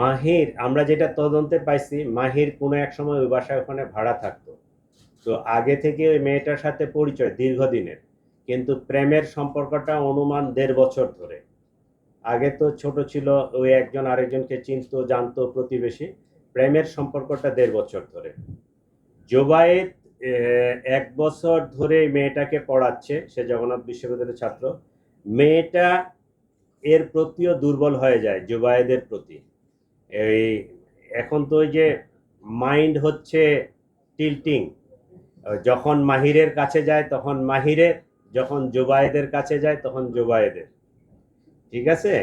মাহির, আমরা যেটা তদন্তে পাইছি, মাহির কোনো এক সময় ওই বাসায় ওখানে ভাড়া থাকতো। তো আগে থেকে ওই মেয়েটার সাথে পরিচয়, দীর্ঘদিনের। কিন্তু প্রেমের সম্পর্কটা অনুমান দেড় বছর ধরে। আগে তো ছোট ছিল, ওই একজন আরেকজনকে চিনতো, জানতো প্রতিবেশী। প্রেমের সম্পর্কটা দেড় বছর ধরে। জোবায়েত এক বছর ধরে মেয়েটাকে পড়াচ্ছে, সে জগন্নাথ বিশ্ববিদ্যালয়ের ছাত্র। মেয়েটা এর প্রতিও দুর্বল হয়ে যায়, জুবায়েদের প্রতি। এই এখন তো ওই যে মাইন্ড হচ্ছে টিল্টিং। যখন মাহিরের কাছে যায়, তখন মাহিরের যখন জুবায়েদের কাছে যায়, তখন জুবায়েদের। ঠিক আছে?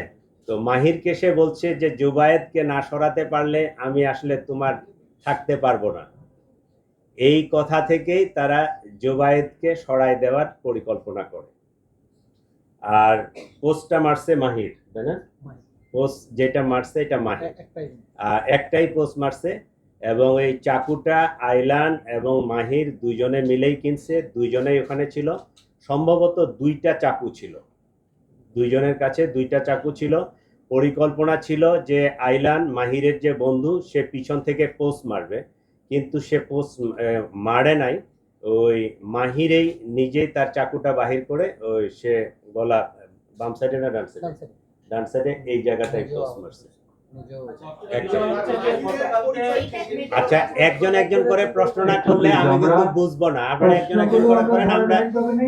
তো মাহিরকে সে বলছে যে, জুবায়েদকে না সরাতে পারলে আমি আসলে তোমার থাকতে পারব না। এই কথা থেকেই তারা জুবায়েদকে সরাই দেওয়ার পরিকল্পনা করে। আর পোস্টটা মারছে মাহির তাই না? পোস্ট যেটা মারছে এটা মাহির। আর একটাই পোস্ট মারছে এবং এই চাকুটা আইলান এবং মাহির দুইজনে মিলেই কিনছে দুইজনেই ওখানে ছিল। সম্ভবত দুইটা চাকু ছিল। দুইজনের কাছে দুইটা চাকু ছিল। পরিকল্পনা ছিল যে আইলান মাহিরের যে বন্ধু সে পিছন থেকে পোস্ট মারবে। কিন্তু সে পোস্ট মারে নাই। ওই মাহিরেই নিজেই তার চাকুটা বাহির করে ওই সে গলা বাম সাইডে না ডান সাইডে ডান সাইডে এই জায়গাটায় পোস্ট মারছে আচ্ছা একজন একজন। করে প্রশ্ন না করলে আমি কিন্তু বুঝব না। আপনারা একজন একজন করে করেন আমরা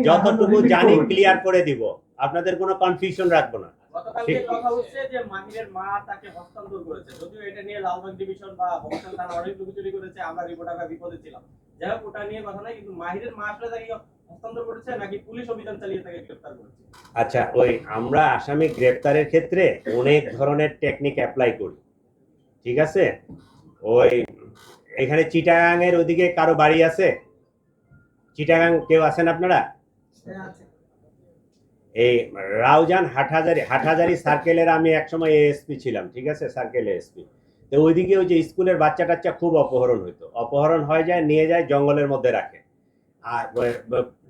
যতটুকু জানি ক্লিয়ার করে দিব। আপনাদের কোনো কনফিউশন রাখব না। কথা হচ্ছে যে মাহিরের মা তাকে হস্তান্তর করেছে। যদিও এটা নিয়ে লালবাগ ডিভিশন বা থানা অনেক করেছে আমরা রিপোর্ট আমরা বিপদে ছিলাম। যাই হোক ওটা নিয়ে কথা নাই কিন্তু মাহিরের মা আসলে তাকে হস্তান্তর করেছে নাকি পুলিশ অভিযান চালিয়ে তাকে গ্রেফতার করেছে? আচ্ছা ওই আমরা আসামি গ্রেপ্তারের ক্ষেত্রে অনেক ধরনের টেকনিক অ্যাপ্লাই করি। ঠিক আছে? ওই এখানে চিটাগাং এর ওদিকে কারও বাড়ি আছে? চিটাগাং কেউ আছেন আপনারা? এই রাউজান হাটহাজারি হাটহাজারি সার্কেলের আমি একসময় এএসপি ছিলাম ঠিক আছে? সার্কেল এএসপি তো ওইদিকে ওই যে স্কুলের বাচ্চা টাচ্চা খুব অপহরণ হইতো। অপহরণ হয়ে যায় নিয়ে যায় জঙ্গলের মধ্যে রাখে। আর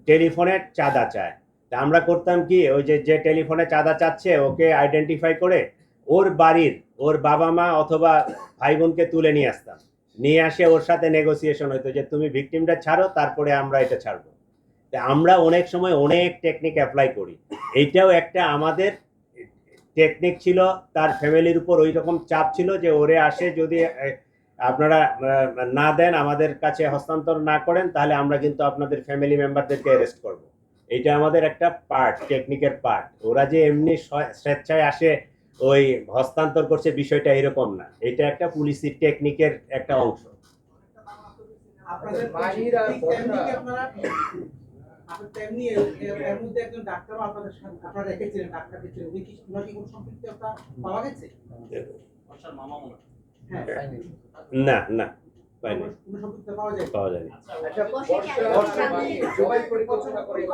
টেলিফোনে চাঁদা চায়। তা আমরা করতাম কি, ওই যে যে টেলিফোনে চাঁদা চাচ্ছে, ওকে আইডেন্টিফাই করে ওর বাড়ির, ওর বাবা মা অথবা ভাই বোনকে তুলে নিয়ে আসতাম। নিয়ে আসে ওর সাথে নেগোসিয়েশন হইতো যে, তুমি ভিকটিমটা ছাড়ো, তারপরে আমরা এটা ছাড়বো। আমরা অনেক সময় অনেক টেকনিক অ্যাপ্লাই করি। এইটাও একটা আমাদের টেকনিক ছিল, তার ফ্যামিলির উপর ওই রকম চাপ ছিল যে, ওরে আসে যদি আপনারা না দেন আমাদের কাছে হস্তান্তর না করেন তাহলে আমরা কিন্তু আপনাদের ফ্যামিলি মেম্বারদেরকে অ্যারেস্ট করব। এটা আমাদের একটা পার্ট টেকনিকের পার্ট ওরা যে এমনি স্বেচ্ছায় আসে ওই হস্তান্তর করছে বিষয়টা এরকম না। এটা একটা পুলিশি টেকনিকের একটা অংশ। আপনাদের হয়। না না পাইনি পাওয়া যায়নি। আচ্ছা বর্ষা বর্ষা পরিকল্পনা করে এই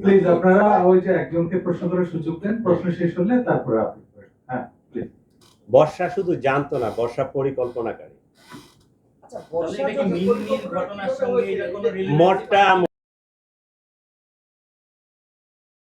প্লিজ আপনারা ওই যে একজনকে প্রশ্ন করার সুযোগ দেন প্রশ্ন শেষ হলে তারপরে আপনি হ্যাঁ বর্ষা শুধু জানতো না বর্ষা পরিকল্পনাকারী। আচ্ছা